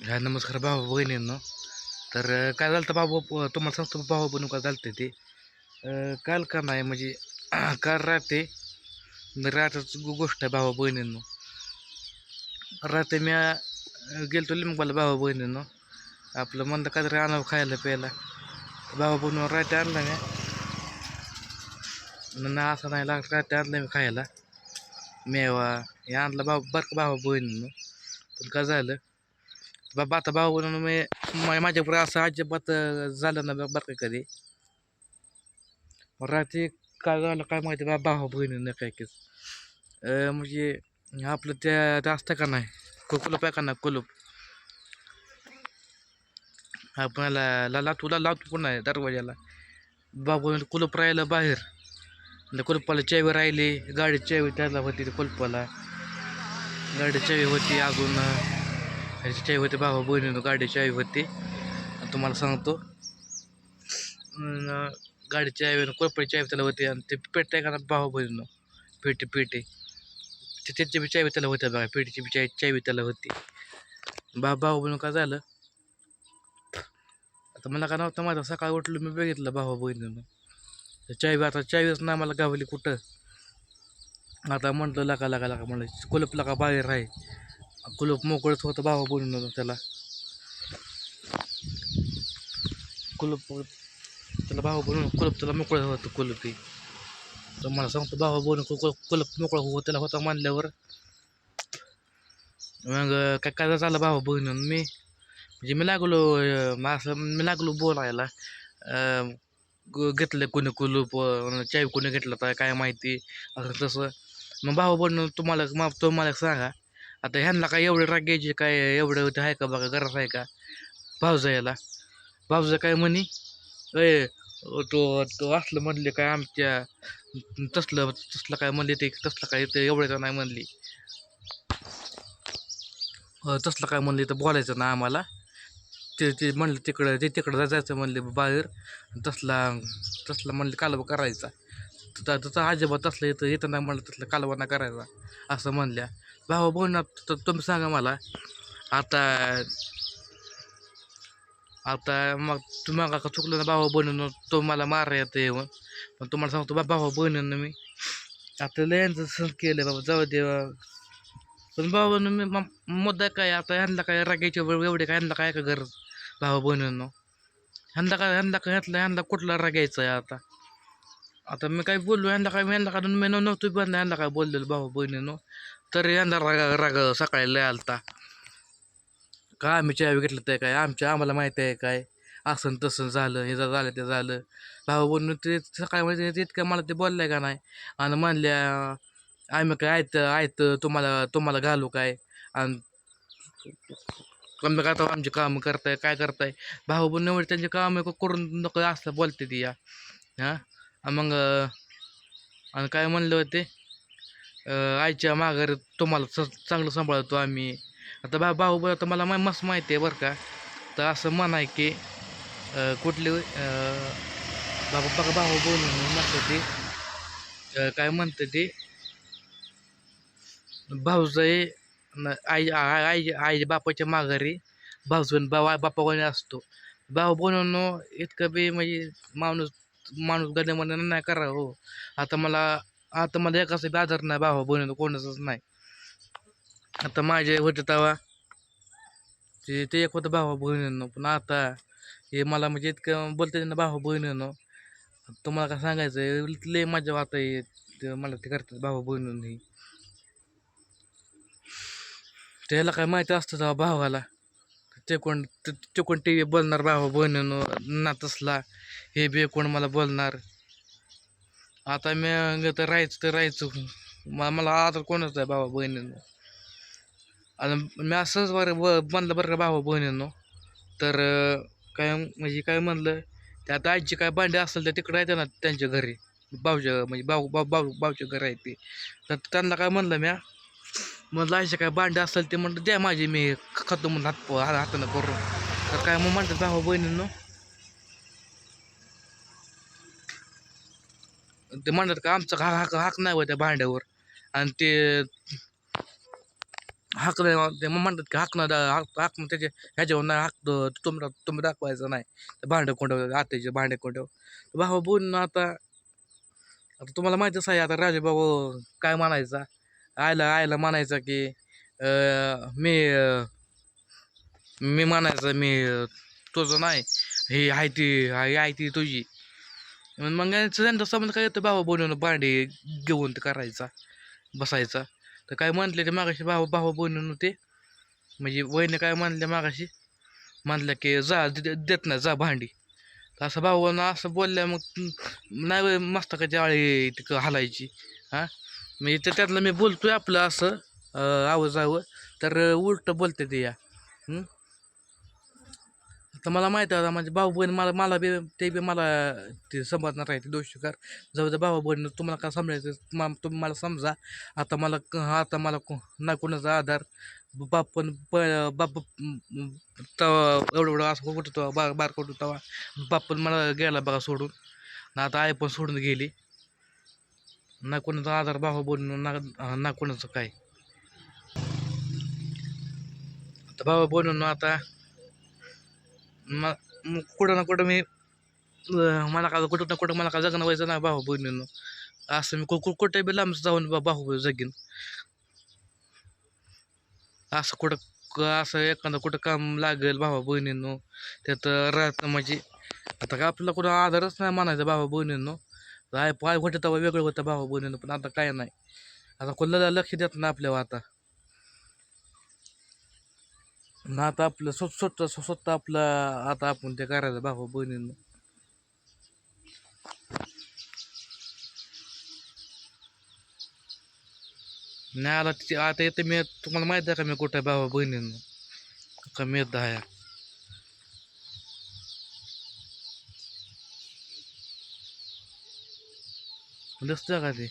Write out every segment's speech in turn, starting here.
हा नमस्कार भाऊ बहिणींनो. तर काय झालं भाऊ तुम्हाला सांगतो भाऊ बनू का चालते ते. काल का नाही म्हणजे काल राहते रातच गोष्ट आहे भाऊ बहिणींनो. राहते मी गेलतो लिंबाला भाऊ बहिणींनो. आपलं म्हणलं काहीतरी आणावं खायला प्यायला. भाऊ बनवून राहते आणलं मी. ना असं नाही लागत राहते आणलं मी खायला. मेवा हे आणलं भाऊ बरं का भाऊ बहिणींनो. पण काय झालं बाबा आता भाऊ बनवून मी मा- माझ्यापुढे असं अजिबात झालं ना बरं का कधी. रात्री काय झालं काय माहिती बा भाऊ बहिणीनं काय की म्हणजे आपलं त्या ते असतं का नाही कु- कुलूप आहे का नाही कुलूप. आपल्याला ला लावतो ला लावतो पुन्हा दरवाजाला बाबू कुलूप राहिलं बाहेर. आणि कुलपाला चावी राहिली गाडी चावी त्याला होती ते कुलपाला. गाडी चावी होती अजून. ह्याची चाय होती भावा बहिणीनं गाडी चावी होती. आणि तुम्हाला सांगतो अं, गाडी चावी कोळपडी चावी त्याला होती आणि ते पेट आहे का ना भावा बहिणीनं? पेटी पेटी ते त्याची बी चावी त्याला होत्या बघा पेटीची बी चाय चावी त्याला होती. बा भाऊ बहिणी का झालं? आता मला का नव्हतं माझं सकाळी उठलो मी बघितलं भावा बहिणीनं. चावी आता चावीच ना मला गावली कुठं. आता म्हटलं लका लका लका म्हणलं कुलप लका बाहेर आहे? कुलूप मोकळंच होतं भावा बोलून त्याला. कुलूप त्याला भावा बोलून कुलूप त्याला मोकळं होतं कुलूप तर मला सांगतो भावा बोलून कुलूप मोकळं हो त्याला होता मानल्यावर. मग काय काय झालं भावा बहिणून मी? म्हणजे मी लागलो असं मी लागलो बोलायला. ग- घेतलं कोणी कुलूप चाय कोणी घेतलं तर काय माहिती. असं तसं. मग भावा बोलणं तुम्हाला मग तुम्हाला सांगा. आता ह्यांना काय एवढे राग घ्यायचे काय एवढं होते आहे का बघा गरज आहे का? भावजायला भावजा काय म्हणी अय तो तो असलं म्हणले काय आमच्या तसलं तसलं काय म्हणले ते तसलं काय ते एवढं तर नाही म्हणली. तसलं काय म्हणले तर बोलायचं ना आम्हाला. ते ते म्हणलं तिकडं ते तिकडं जायचं म्हणले बाहेर. तसला तसला म्हणले कालवा करायचा. तर तुझा अजिबात असलं येतं येताना म्हणलं तसलं कालवाना करायचा असं म्हणल्या. भावा बोलणार तर तुम्ही सांगा मला. आता आता मग तुम्हाला का चुकलं ना भावा बहिणीनं तो मला मारा येतं येऊन पण तुम्हाला सांगतो बा भावा बहिणीनं मी आता लयांचं सण केलं बाबा जाऊ देवा पण भावा मी मुद्दा काय आता ह्यांना काय रागायच्या वेळ एवढे काय ह्यांना काय का गरज भावा बहिणीनं? ह्यांना काय ह्यांना काय ह्यातलं ह्यांना कुठला रागायचं आहे आता? आता मी काय बोललो यांना काय यांना काढून मी नव्हतो पण यांना काय बोललेलं भावा बहिणीनं. तरी यंदा रागा रागा सकाळी लय आलता. का आम्ही चहा घेतलं ते काय? आमच्या आम्हाला माहिती आहे काय? असं तसं झालं हे जर झालं ते झालं. भाऊ बोलून ते सकाळी म्हणजे इतकं मला ते बोललं का नाही? आणि म्हणल्या आम्ही काय आयत आयत तुम्हाला तुम्हाला घालू काय? आणि कमी करता आमची कामं करताय काय करताय? भाऊ बोलून एवढे त्यांचे काम करून नको असलं बोलते ती या. हां? मग आणि काय म्हणलं होते आईच्या माघार तुम्हाला चांगलं सांभाळतो आम्ही आता बा भाऊ बरं आता मला मा मस्त माहिती आहे बरं का तर असं म्हण आहे की कुठले कुठली बाबा बघा भाऊ बोलून म्हणतं ते काय म्हणतं ते भाऊजाई न- आई आई आई आई बापाच्या माघारी भाऊजून बाबा बापा कोणी असतो भाऊ बनवून इतकं बी म्हणजे माणूस माणूस गड्यामध्ये नाही करा हो. आता मला आता मला एकाच बी आधार नाही भावा बनवून कोणाचंच नाही. आता माझे होते तेव्हा ते ते एक होतं भावा बहिणीनं पण आता हे मला म्हणजे इतकं बोलते ना भावा बहिणीनं. तुम्हाला काय सांगायचं आहे लय मजा आता हे ते मला ते करतात भावा बहिणीनं. त्याला काय माहिती असतं तेव्हा भावाला. ते कोण ते कोण टी व्ही बोलणार भावा बहिणीनं ना तसला हे बी कोण मला बोलणार. आता मी तर राहायचं तर राहायचं. मला मला आता कोणच आहे भावा बहिणीनं? आता मी असंच बरं ब म्हणलं बरं का भावा बहिणीनं. तर काय म्हणजे काय म्हणलं ते आता आईची काय भांडी असेल तर तिकडे येते ना त्यांच्या घरी. भाऊच्या म्हणजे भाऊ भाऊ भाऊ भाऊच्या घर आहे ते. तर त्यांना काय म्हणलं म्या म्हणलं आईचे काय भांडे असेल ते म्हणलं द्या माझी मी ख- खातो म्हणून हात हातानं करून. तर काय मग म्हणतात भावा बहिणींनो. ते म्हणतात का आमचा हा हाक हाक नाही होय त्या भांड्यावर. आणि ते हाक नाही ते मग म्हणतात की हाक ना हाक हाक त्याच्या ह्याच्यावर नाही हाक तुम्हाला तुम्ही दाखवायचं नाही. ते भांडे कोंड आत्याचे भांडे कोंड भाऊ ना आता आता तुम्हाला माहितीच आहे आता राजूबाबू काय म्हणायचा? आयला आयला म्हणायचा की मी मी म्हणायचं मी तुझं नाही ही आहे ती ही आहे ती तुझी. मग यांचं त्यांचा संबंध काय येतं बाबा बनवून भांडे घेऊन ते करायचा बसायचा. तर काय म्हटले ते मागाशी बाबा भाऊ बनवून ते म्हणजे वहिने काय म्हणले मागाशी? म्हटलं की जा दे- देत नाही जा भांडी. तर असं भाऊ असं बोलल्या मग नाही मस्त का जाळी तिकं हलायची हां? म्हणजे तर त्यातलं मी आहे आपलं असं आवाज आव तर उलटं बोलते ते या. तर मला माहिती आहे आता माझे भाऊ बहीण मला मला बी ते बी मला ते समजणार आहे ते दोषीकार. जाऊ द्या भाऊ बहीण तुम्हाला काय समजायचं? मा- तुम्ही मला समजा. आता मला आता मला को- कोणाचा आधार. बाप पण प बाप तवा एवढं एवढं असं कुठं तवा बार बार कुठं तवा. बाप पण मला गेला बघा सोडून. आता आई पण सोडून गेली. ना कोणाचा आधार भाऊ बोलणं ना ना कोणाचं काय. आता भावा बोलून आता मग मग कुठं ना कुठं मी मला का कुठं ना कुठं मला का जगणं व्हायचं नाही भावा बहिणीनं असं मी कु- कु- कुठे बी लांब जाऊन भाऊ जगीन. असं कुठं असं एखादं कुठं काम लागेल भावा बहिणींनो त्यात राहतं म्हणजे. आता का आपल्याला कुठं आधारच नाही मानायचा भावा बहिणींनो राय पाय होतं तेव्हा वेगळं होतं भावा बहिणीनं पण आता काय नाही. आता कोणाला लक्ष देत ना आपल्यावर आता. ना आता आपलं स्वतः स्वतः स्वतः आपलं आता आपण ते करायचं भावा बहिणीनं नाही आला आता येते मी तुम्हाला माहिती आहे का मी कुठं आहे भावा बहिणीनं का मी येत दिसतं का ते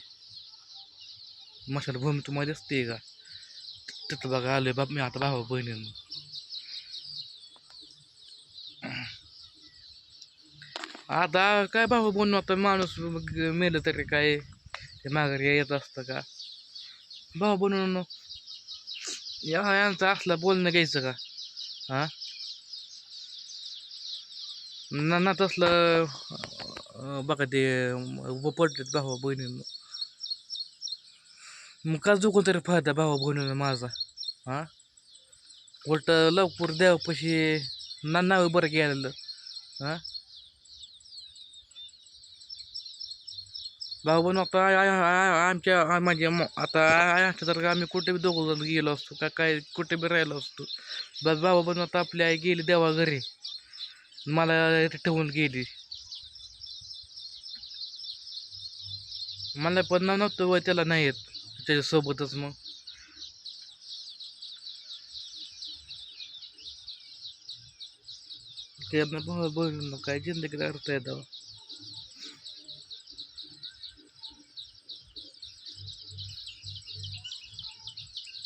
मशाल भूमी तुम्हाला दिसते का? तिथं बघा आलोय बाप मी आता भावा बहिणीनं. आता काय भाऊ बोलणं आता माणूस मेलं तरी काय? ते माघारी येत असतं का? भाऊ बनवून या यांचं असलं बोलणं घ्यायचं का? हा? ना ना तसलं बघा ते पडलेत भावा बहिणींना. मग का जो तरी फायदा भावा बहिणीनं माझा? हा? उलट लवकर देवापाशी ना नाव बरं गेलेलं. हां? भाऊ बहिण आता आमच्या म्हणजे आता असतं जर का आम्ही कुठे बी दोघं जण गेलो असतो का काय कुठे बी राहिलो असतो. बस भाऊ बहिण आता आपली आई गेली देवा घरी मला ठेवून गेली. मला पण नव्हतं व त्याला नाही येत. त्याच्यासोबतच मग. त्यांना भाऊ बहिण काय जिंदगीला अर्थ आहे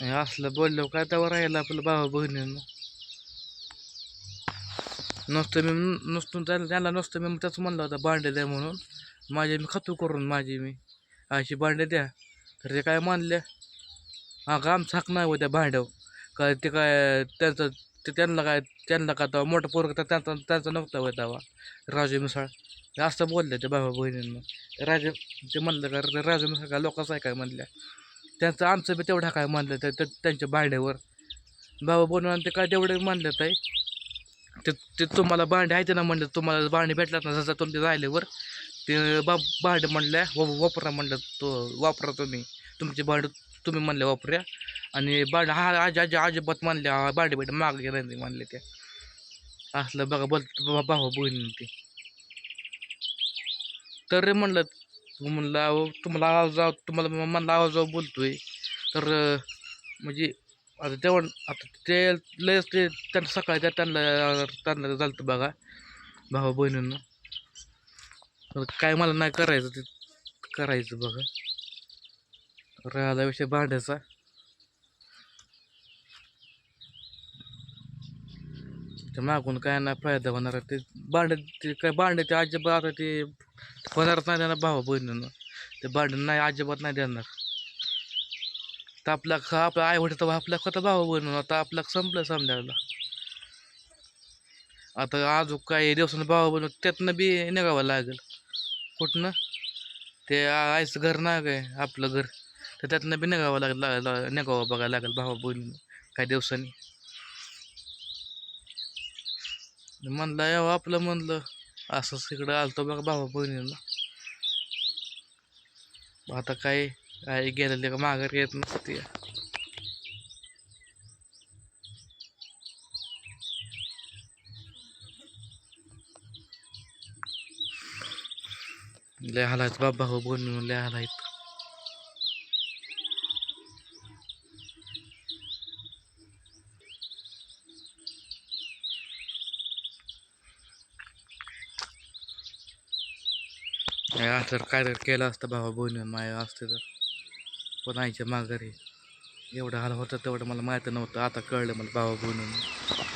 हे असलं बोललो काय तेव्हा राहिलं आपलं भावा बहिणीनं? नुसतं मी नुसतं त्याला त्याला मी त्याच म्हणलं होतं भांडे द्या म्हणून. माझे मी खातो करून माझी मी. अशी भांडे द्या. तर ते काय मानल्या? हा का? आमचं हक नाही होत्या भांड्याव काय ते काय त्यांचं ते त्यांना काय त्यांना का तेव्हा मोठं पोरग तर त्यांचा त्यांचा नव्हता होय तेव्हा. राजे मिसाळ. असं बोलले ते बाबा बहिणींना. राजे ते म्हणलं का रे राजे मिसाळ काय लोकांचं आहे काय म्हणल्या. त्यांचं आमचं बी तेवढा काय म्हणलं त्या त्या- त्यांच्या भांड्यावर. बाबा बनवून ते काय तेवढे म्हणलं ताई? ते ते तुम्हाला भांडे आहेत ना म्हणलं तुम्हाला भांडे भेटलात ना जसं तुमच्या राहिल्यावर. ते बा भाडं म्हणल्या व वापरा म्हणलं तो वापरा तुम्ही. तुमचे भाडं तुम्ही म्हणले वापरा आणि भांडे हा आज आज अजिबात म्हणले हा भांडे भेट मागे नाही म्हणले त्या. असलं बघा बोल भाऊ बहिणी ते तर रे म्हणलं म्हणलं अहो तुम्हाला आवाज तुम्हाला म- म्हणलं आवाज बोलतोय. तर म्हणजे आता तेव्हा आता ते लयच ते त्यांना सकाळी त्या त्यांना त्यांना झालं होतं बघा भाऊ बहिणींना. काय मला नाही करायचं ते करायचं बघा. राहिला विषय भांड्याचा. ते मागून काय नाही फायदा होणार आहे. ते भांडे ते काय भांडे ते अजिबात आता ते होणारच नाही देणार भावा बहिणीनं. ते भांडण नाही अजिबात नाही देणार. तर आपला ख आपला आई वडील तेव्हा आपल्या स्वतः भावा बहिणीनं. आता आपला संपलं समजायला आता अजून काही दिवसानं भावा बनून त्यातनं बी निघावं लागेल. कुठनं? ते आयचं घर ना काय आपलं घर. तर त्यातनं बी निघावं लागेल ला- निघावं बघायला लागेल भावा बोलून काही दिवसांनी. म्हणलं यावं आपलं म्हणलं. असंच इकडं आलतो बघा भावा बहिणीला आता काय आई गेलेले का माघार येत नसते. लय हालायत बाबा हो बनवून लय हालायत काय असं काय तर केलं असतं भावा बहिणी माया असते तर पण आईच्या माघारी एवढं हाल होतं तेवढं मला माहिती नव्हतं आता कळलं मला भावा बहिणी